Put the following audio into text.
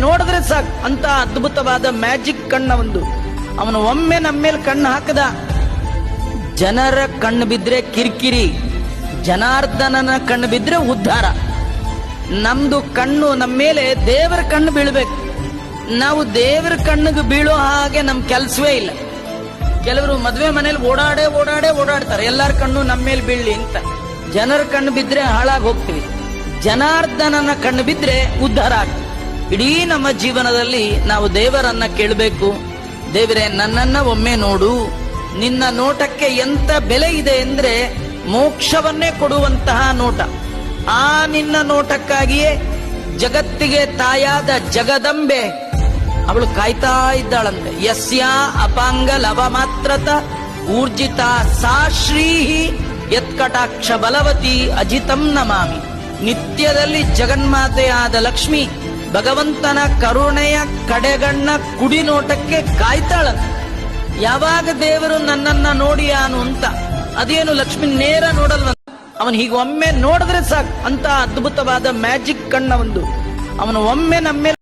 ನೋಡಿದ್ರೆ ಸಾಕು. ಅಂತ ಅದ್ಭುತವಾದ ಮ್ಯಾಜಿಕ್ ಕಣ್ಣ ಒಂದು. ಅವನು ಒಮ್ಮೆ ನಮ್ಮ ಮೇಲೆ ಕಣ್ಣು ಹಾಕದ. ಜನರ ಕಣ್ಣು ಬಿದ್ರೆ ಕಿರಿಕಿರಿ, ಜನಾರ್ದನನ ಕಣ್ಣು ಬಿದ್ರೆ ಉದ್ಧಾರ. ನಮ್ದು ಕಣ್ಣು ನಮ್ಮ ಮೇಲೆ ದೇವರ ಕಣ್ಣು ಬೀಳ್ಬೇಕು. ನಾವು ದೇವರ ಕಣ್ಣಿಗೆ ಬೀಳೋ ಹಾಗೆ ನಮ್ ಕೆಲ್ಸವೇ ಇಲ್ಲ. ಕೆಲವರು ಮದುವೆ ಮನೇಲಿ ಓಡಾಡೇ ಓಡಾಡೇ ಓಡಾಡ್ತಾರೆ. ಎಲ್ಲಾರ ಕಣ್ಣು ನಮ್ಮ ಮೇಲೆ ಬೀಳ್ಲಿ ಅಂತ. ಜನರ ಕಣ್ಣು ಬಿದ್ರೆ ಹಾಳಾಗಿ ಹೋಗ್ತೀವಿ. ಜನಾರ್ದನನ ಕಣ್ಣು ಬಿದ್ರೆ ಉದ್ಧಾರ ಆಗ್ತೀವಿ ಇಡೀ ನಮ್ಮ ಜೀವನದಲ್ಲಿ ನಾವು ದೇವರನ್ನ ಕೇಳಬೇಕು. ದೇವರೇ, ನನ್ನನ್ನ ಒಮ್ಮೆ ನೋಡು. ನಿನ್ನ ನೋಟಕ್ಕೆ ಎಂತ ಬೆಲೆ ಇದೆ ಅಂದ್ರೆ ಮೋಕ್ಷವನ್ನೇ ಕೊಡುವಂತಹ ನೋಟ. ಆ ನಿನ್ನ ನೋಟಕ್ಕಾಗಿಯೇ ಜಗತ್ತಿಗೆ ತಾಯಾದ ಜಗದಂಬೆ. ಅವಳು ಕಾಯ್ತಾ ಇದ್ದಾಳಂತೆ. ಯಸ್ಯ ಅಪಾಂಗ ಲವ ಮಾತ್ರತ ಊರ್ಜಿತ ಸಾ ಶ್ರೀಹಿ ಯತ್ಕಟಾಕ್ಷ ಬಲವತಿ ಅಜಿತಂ ನಮಾಮಿ. ನಿತ್ಯದಲ್ಲಿ ಜಗನ್ಮಾತೆಯಾದ ಲಕ್ಷ್ಮಿ ಭಗವಂತನ ಕರುಣೆಯ ಕಡೆಗಣ್ಣ ಕುಡಿ ನೋಟಕ್ಕೆ ಕಾಯ್ತಾಳ. ಯಾವಾಗ ದೇವರು ನನ್ನನ್ನ ನೋಡಿಯಾನು ಅಂತ. ಅದೇನು ಲಕ್ಷ್ಮಿ ನೇರ ನೋಡಲ್ವ? ಅವನು ಹೀಗೆ ಒಮ್ಮೆ ನೋಡಿದ್ರೆ ಸಾಕು. ಅಂತ ಅದ್ಭುತವಾದ ಮ್ಯಾಜಿಕ್ ಕಣ್ಣ ಒಂದು ಅವನು ಒಮ್ಮೆ ನಮ್ಮ